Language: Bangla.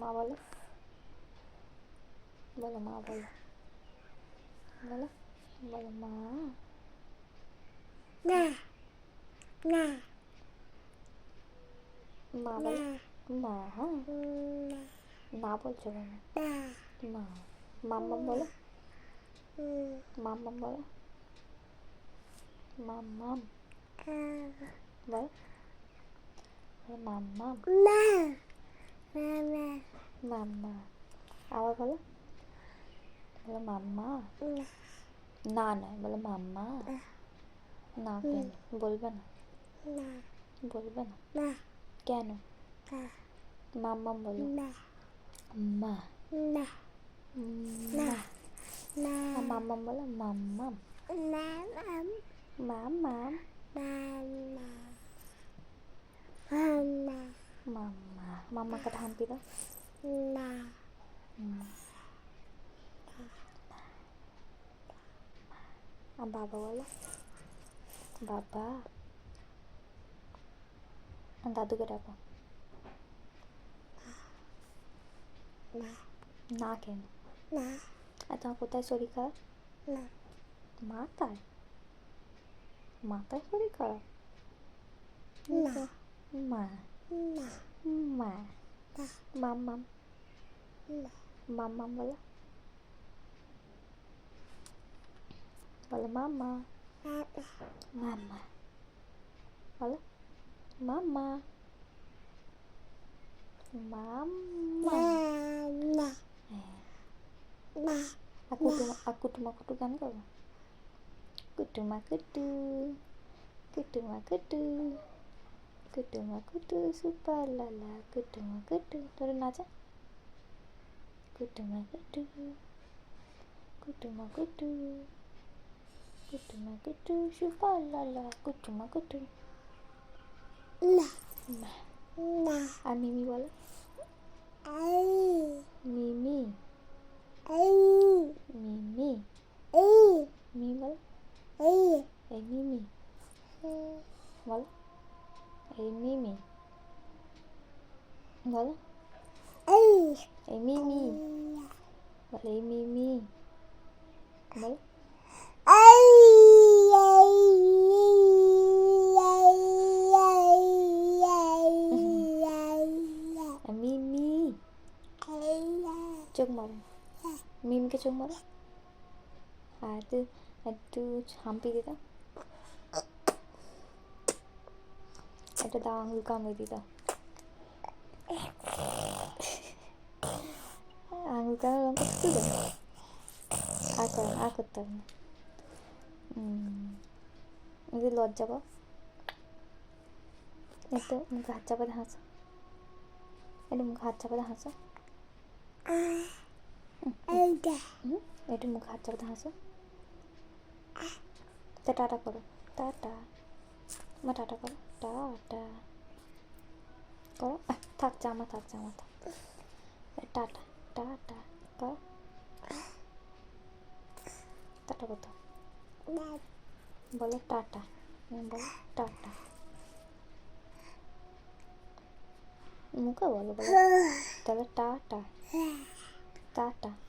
মা বলো বলো মা বলো বলো বলো মা না না মা না বলো মা হ্যাঁ না না বলছো কেন না মা মাম্মা বলো হুম মাম্মা বলো মাম্মাম আহ বলো বলো মাম্মাম না মামা মাম্মা। আবার বলো। বলো, মাম্মা? না না, বলো, মাম্মা। না, কেন? বলবে না। না বলবে না? না কেন? না মাম্মাম বলো। না মা। না না আর মাম্মাম বলো মাম্মাম না মাম মাম্মাম মামা মামা মাম্মা। মাম্মাকে ঠাম্পি দাও না হুম। আর বাবা বলো বাবা আর দাদুকে ডাকো না না কেন না আর তোমার কোথায় শরীর খারাপ না মাথায় মাথায় শরীর খারাপ না মা না মা Ya? mama, mama, mam mam wala wala mama. Mama. Wala mama. Mama. Mama. Eh. Aku tuh aku tuh aku tuh kan kalau kudu. Makudu kudu. makudu কুটুমা কুটু সুপার লালা কুটুমা কুটু তোর নাচা কুটুমা কুটু কুটুমা কুটু কুটুমা কুটু সুপার লালা কুটুমা কুটু না মা না আর মিমি বলো মিমি এই মিমি এই মিমি বলো 에미미 나는? 에미미 나 에미미 말? 미미 쭉 말해 미미가 쭉 말해 아들 아들 잠비리다 একটা দাও আঙুল কামড়ে দিতা আঙুল কামড়ে রঙ করতে তো আর করো আর করতে হবে না যদি লজ্জা পাও একটু মুখে হাত চাপাতে হাসো একটু মুখে হাত চাপাতে হাসো একটু মুখে হাত চাপাতে হাসো তা টাটা করো টাটা মা টাটা করো। টাটা। করো। আহ, থাক জামা থাক জামা থাক। টাটা টাটা করো। টাটা কোথাও বলো টাটা। হুম, বলো টাটা। মুখে বলো বলো। তাহলে টাটা। টাটা।